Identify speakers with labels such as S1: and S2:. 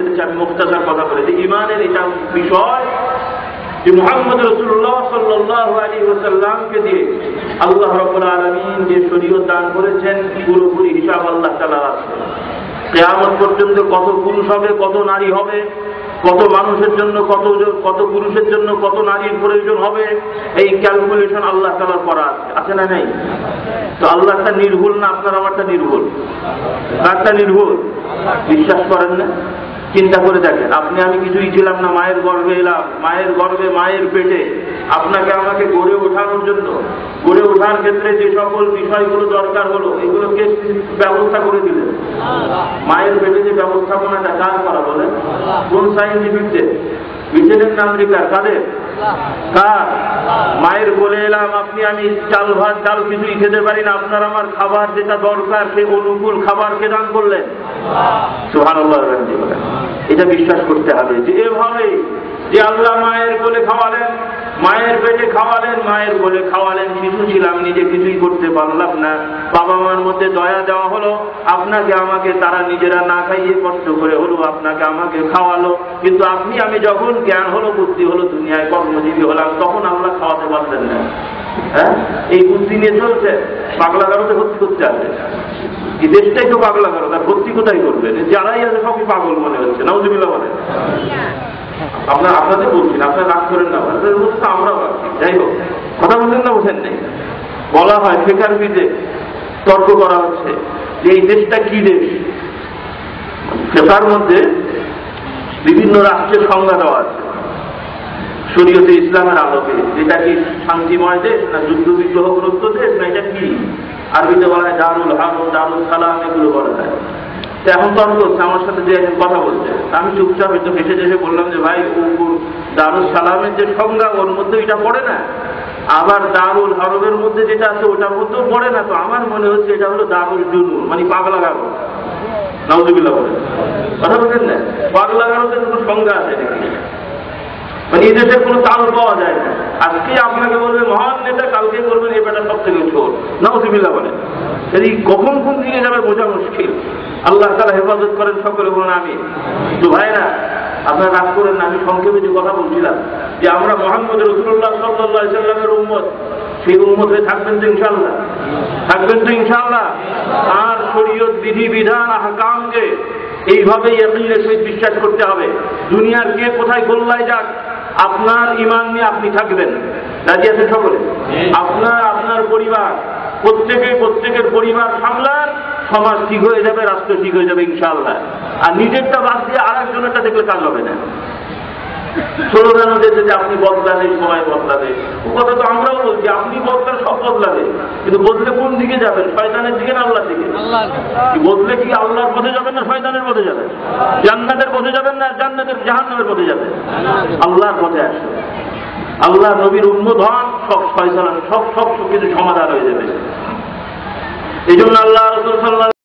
S1: আমি মুক্তাসার কথা বলে যে ইমানের এটা বিষয় যে মোহাম্মদ রসুল্লাহ সাল্লাহ আলী ওসাল্লামকে দিয়ে আল্লাহ রবুল আলমিন যে শরীয়ত দান করেছেন, পুরোপুরি হিসাব আল্লাহ তালা আছে কেয়ামত পর্যন্ত কত পুরুষ হবে, কত নারী হবে, কত মানুষের জন্য, কত কত পুরুষের জন্য কত নারীর প্রয়োজন হবে, এই ক্যালকুলেশন আল্লাহ তালার করা আছে। আছে না নেই? তো আল্লাহটা নির্ভুল না, আপনার আমারটা নির্ভুল? কারটা নির্ভুল? বিশ্বাস করেন না? চিন্তা করে দেখেন, আপনি আমি কিছুই ছিলাম না, মায়ের গর্বে এলাম, মায়ের গর্বে মায়ের পেটে। আপনাকে আমাকে গড়ে ওঠানোর জন্য, গড়ে ওঠার ক্ষেত্রে যে সকল বিষয়গুলো দরকার হলো, এগুলোকে ব্যবস্থা করে দিলেন। মায়ের পেটে যে ব্যবস্থাপনাটা কার করা বলেন? কোন সাইন্টিফিকদের মিশেলের নাগরিকার কাদের? মায়ের বলে এলাম, আপনি আমি চাল ভাত চাল কিছুই খেতে পারি না, আপনার আমার খাবার যেটা দরকার সে অনুকূল খাবারকে দান করলেন। সুবহানাল্লাহ বলেন। এটা বিশ্বাস করতে হবে যে এভাবে যে আল্লাহ মায়ের বলে খাওয়ালেন মায়ের পেটে খাওয়ালেন, মায়ের কোলে খাওয়ালেন শিশু ছিলাম, নিজে কিছুই করতে পারলাম না। বাবা মার মধ্যে দয়া দেওয়া হলো, আপনাকে আমাকে, তারা নিজেরা না খাইয়ে কষ্ট করে হলো, আপনাকে আমাকে খাওয়ালো। কিন্তু আপনি, আমি যখন জ্ঞান হলো, বুদ্ধি হলো, দুনিয়ায় কর্মজীবী হলাম, তখন আমরা খাওয়াতে পারতেন না। হ্যাঁ? এই বুদ্ধি নিয়ে চলছে, পাগলা গারোতে ভর্তি করতে আসবে দেশটাই তো পাগলা কারও তার ভর্তি কোথায় করবেন যারাই আছে সবই পাগল মনে হচ্ছে, নাউজুবিল্লাহ বলে আপনার, আপনাদের বলছেন, আপনার রাগ করেন না, আপনাদের বলছে আমরা যাই হোক, কথা বলছেন না, বোঝেন নেই। বলা হয় ফেকার বিদে তর্ক করা হচ্ছে যে এই দেশটা কি দেশ? ফেকার মধ্যে বিভিন্ন রাষ্ট্রের সংজ্ঞা দেওয়া আছে। শরীয়তে ইসলামের আলোকে এটা কি শান্তিময় দেশ না যুদ্ধ বিগ্রহগ্রস্ত দেশ না এটা কি? আরবিতে বলা হয় দারুল হাম, দারুল সালাম, এগুলো বলা হয় তো এখন তর্ক হচ্ছে আমার সাথে যে কথা বলছে। আমি চুপচাপ একটু হেসে হেসে বললাম যে, ভাই দারুল সালামের যে সংজ্ঞা, ওর মধ্যে এটা পড়ে না। আবার দারুল হরবের মধ্যে যেটা আছে, ওটার মধ্যেও পড়ে না। তো আমার মনে হচ্ছে এটা হলো দারুল জুনুন মানে পাগলা গাগল নাউজুবিল্লা বলে কথা বলছেন না? পাগলা গাগলের কোনো সংজ্ঞা আছে নাকি? মানে এই দেশের কোনো তাল পাওয়া যায় না। আজকে আপনাকে বলবে, মহান নেতা, কালকে বলবেন, এই বেটা সব থেকে ছোট নাউজুবিল্লাহ বলে। যদি কখন কোন দিকে যাবে বোঝা মুশকিল। আল্লাহ তারা হেফাজত করেন সকলে, বলুন আমি তো ভাইরা, আপনারা রাগ করেন না, আমি সংক্ষেপে যে কথা বলছিলাম, যে আমরা মোহাম্মদ রসুল্লাহ সাল্লাহ সাল্লামের উম্মত। সেই উম্মত হয়ে থাকবেন তো ইনশাল্লাহ থাকবেন তো ইনশাল্লাহ আর শরীয়ত, বিধি, বিধান, আহকামকে এইভাবেই একিনের সহিত বিশ্বাস করতে হবে। দুনিয়ার কে কোথায় গোল্লায় যাক আপনার ইমান নিয়ে আপনি থাকবেন। রাজি আছেন সকলে? আপনার আপনার পরিবার প্রত্যেকে প্রত্যেকের পরিবার সামলান সমাজ ঠিক হয়ে যাবে রাষ্ট্র ঠিক হয়ে যাবে ইনশাআল্লাহ। আর নিজেরটা বাদ দিয়ে আর একজনেরটা দেখলে কাজ হবে না। স্লোগান দিয়েছে যে আপনি বদলা নেই সবাই সময় বদলাবে ও কথা তো আমরাও বলছি আপনি বদলান সব বদলাবে কিন্তু বদলে কোন দিকে যাবেন? শয়তানের দিকে না আল্লাহর দিকে? বদলে কি আল্লাহর পথে যাবেন না শয়তানের পথে যাবেন? জান্নাতের পথে যাবেন না জান্নাতের জাহান্নামের পথে যাবেন? আল্লাহর পথে আসবে আল্লাহ নবীর উন্মোধন সব ফয়সালা সব সব কিছু সমাধান হয়ে যাবে। এই জন্য আল্লাহ রসুল সাল্লাহ